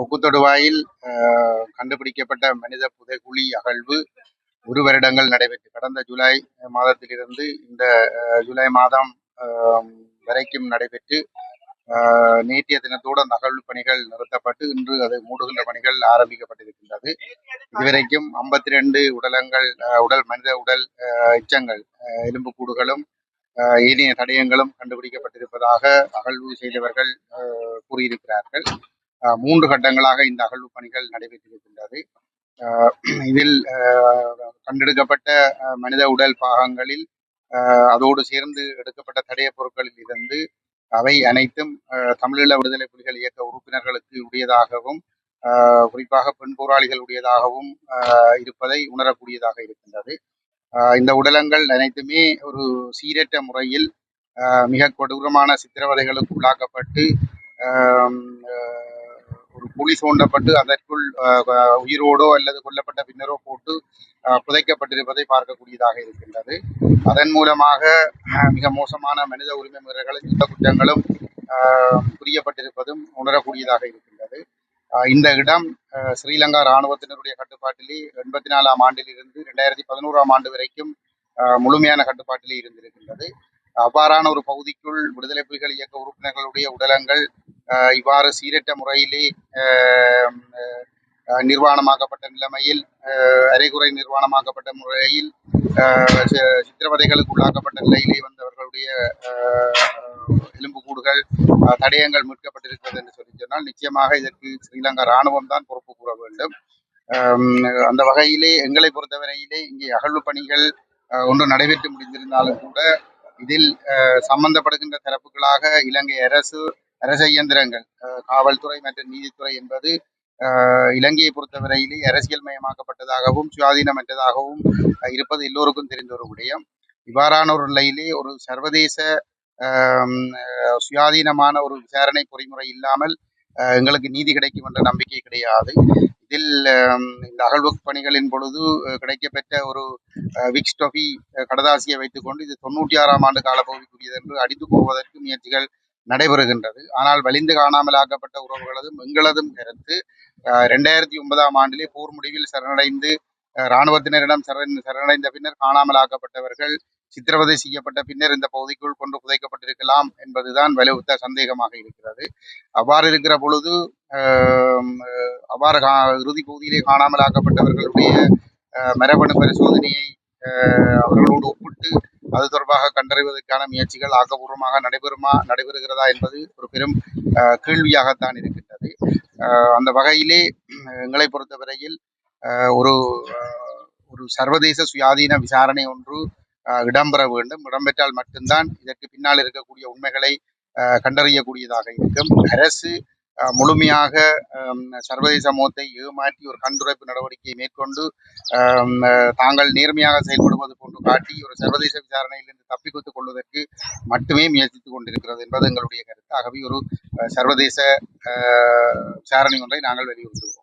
கொக்கு தொடுவாயில் கண்டுபிடிக்கப்பட்ட மனித புதைகுழி அகழ்வு ஒரு வருடங்கள் நடைபெற்று கடந்த ஜூலை மாதத்திலிருந்து இந்த ஜூலை மாதம் வரைக்கும் நடைபெற்று நேற்றைய தினத்தோடு அந்த அகழ்வு பணிகள் நிறுத்தப்பட்டு இன்று அதை மூடுகின்ற பணிகள் ஆரம்பிக்கப்பட்டிருக்கின்றது. இதுவரைக்கும் ஐம்பத்தி ரெண்டு உடலங்கள் உடல் மனித உடல் எச்சங்கள் எலும்புக்கூடுகளும் ஏனைய தடயங்களும் கண்டுபிடிக்கப்பட்டிருப்பதாக அகழ்வு செய்தவர்கள் கூறியிருக்கிறார்கள். மூன்று கட்டங்களாக இந்த அகழ்வு பணிகள் நடைபெற்றிருக்கின்றது. இதில் கண்டெடுக்கப்பட்ட மனித உடல் பாகங்களில் அதோடு சேர்ந்து எடுக்கப்பட்ட தடைய பொருட்களில் இருந்து அவை அனைத்தும் தமிழீழ விடுதலை புலிகள் இயக்க உறுப்பினர்களுக்கு உடையதாகவும் குறிப்பாக பெண் போராளிகள் உடையதாகவும் இருப்பதை உணரக்கூடியதாக இருக்கின்றது. இந்த உடலங்கள் அனைத்துமே ஒரு சீரற்ற முறையில் மிக கொடூரமான சித்திரவதைகளுக்கு உள்ளாக்கப்பட்டு ஒரு குழி சோண்டப்பட்டு அதற்குள் உயிரோடோ அல்லது கொல்லப்பட்ட பின்னரோ போட்டு புதைக்கப்பட்டிருப்பதை பார்க்கக்கூடியதாக இருக்கின்றது. அதன் மூலமாக மிக மோசமான மனித உரிமை மீறல்களும் யுத்த குற்றங்களும் புரியப்பட்டிருப்பதும் உணரக்கூடியதாக இருக்கின்றது. இந்த இடம் ஸ்ரீலங்கா இராணுவத்தினருடைய கட்டுப்பாட்டிலே எண்பத்தி நாலாம் ஆண்டிலிருந்து ரெண்டாயிரத்தி பதினோராம் ஆண்டு வரைக்கும் முழுமையான கட்டுப்பாட்டிலே இருந்திருக்கின்றது. அவ்வாறான ஒரு பகுதிக்குள் விடுதலை புலிகள் இயக்க உறுப்பினர்களுடைய உடலங்கள் இவ்வாறு சீரற்ற முறையிலே நிர்வாணமாக்கப்பட்ட நிலைமையில் அரைகுறை நிர்வாணமாக்கப்பட்ட முறையில் சித்திரவதைகளுக்கு உள்ளாக்கப்பட்ட நிலையிலே வந்தவர்களுடைய எலும்புக்கூடுகள் தடயங்கள் மீட்கப்பட்டிருக்கிறது என்று சொல்லி சொன்னால் நிச்சயமாக இதற்கு ஸ்ரீலங்கா இராணுவம் தான் பொறுப்பு கூற வேண்டும். அந்த வகையிலே எங்களை பொறுத்தவரையிலே இங்கே அகழ்வு பணிகள் ஒன்று நடைபெற்று முடிந்திருந்தாலும் கூட இதில் சம்பந்தப்படுகின்ற தரப்புகளாக இலங்கை அரசு அரச இயந்திரங்கள் காவல்துறை மற்றும் நீதித்துறை என்பது இலங்கையை பொறுத்தவரையிலே அரசியல் மயமாக்கப்பட்டதாகவும் சுயாதீனமற்றதாகவும் இருப்பது எல்லோருக்கும் தெரிந்த ஒரு விடயம். இவ்வாறான ஒரு நிலையிலே ஒரு சர்வதேச சுயாதீனமான ஒரு விசாரணை பொறிமுறை இல்லாமல் எங்களுக்கு நீதி கிடைக்கும் என்ற நம்பிக்கை கிடையாது. இதில் இந்த அகழ்வு பணிகளின் பொழுது கிடைக்கப்பெற்ற ஒரு விக்ஸ் டொஃபி கடதாசியை வைத்துக்கொண்டு இது தொண்ணூற்றி ஆறாம் ஆண்டு காலப்பகுதிக்குரியது என்று அடித்து போவதற்கு முயற்சிகள் நடைபெறுகின்றது. ஆனால் வலிந்து காணாமல் ஆக்கப்பட்ட உறவுகளதும் எங்களதும் கருத்து ரெண்டாயிரத்தி ஒன்பதாம் ஆண்டிலே போர் முடிவில் சரணடைந்து இராணுவத்தினரிடம் சரணடைந்த பின்னர் காணாமல் ஆக்கப்பட்டவர்கள் சித்திரவதை செய்யப்பட்ட பின்னர் இந்த பகுதிக்குள் கொண்டு புதைக்கப்பட்டிருக்கலாம் என்பதுதான் வலுவுத்த சந்தேகமாக இருக்கிறது. அவ்வாறு இருக்கிற பொழுது அவ்வாறு இறுதி பகுதியிலே காணாமல் ஆக்கப்பட்டவர்களுடைய மரபணு பரிசோதனையை அவர்களோடு ஒப்பு அது தொடர்பாக கண்டறிவதற்கான முயற்சிகள் ஆக்கப்பூர்வமாக நடைபெறுமா நடைபெறுகிறதா என்பது ஒரு பெரும் கேள்வியாகத்தான் இருக்கின்றது. அந்த வகையிலே எங்களை பொறுத்தவரையில் ஒரு ஒரு சர்வதேச சுயாதீன விசாரணை ஒன்று இடம்பெற வேண்டும். இடம்பெற்றால் மட்டும்தான் இதற்கு பின்னால் இருக்கக்கூடிய உண்மைகளை கண்டறியக்கூடியதாக இருக்கும். அரசு முழுமையாக சர்வதேச சமூகத்தை ஏமாற்றி ஒரு கண்துடைப்பு நடவடிக்கையை மேற்கொண்டு தாங்கள் நேர்மையாக செயல்படுவது போன்று காட்டி ஒரு சர்வதேச விசாரணையிலிருந்து தப்பிக்குத்துக் கொள்வதற்கு மட்டுமே முயற்சித்துக் கொண்டிருக்கிறது என்பது எங்களுடைய கருத்து. ஆகவே ஒரு சர்வதேச விசாரணை ஒன்றை நாங்கள் வலியுறுத்துவோம்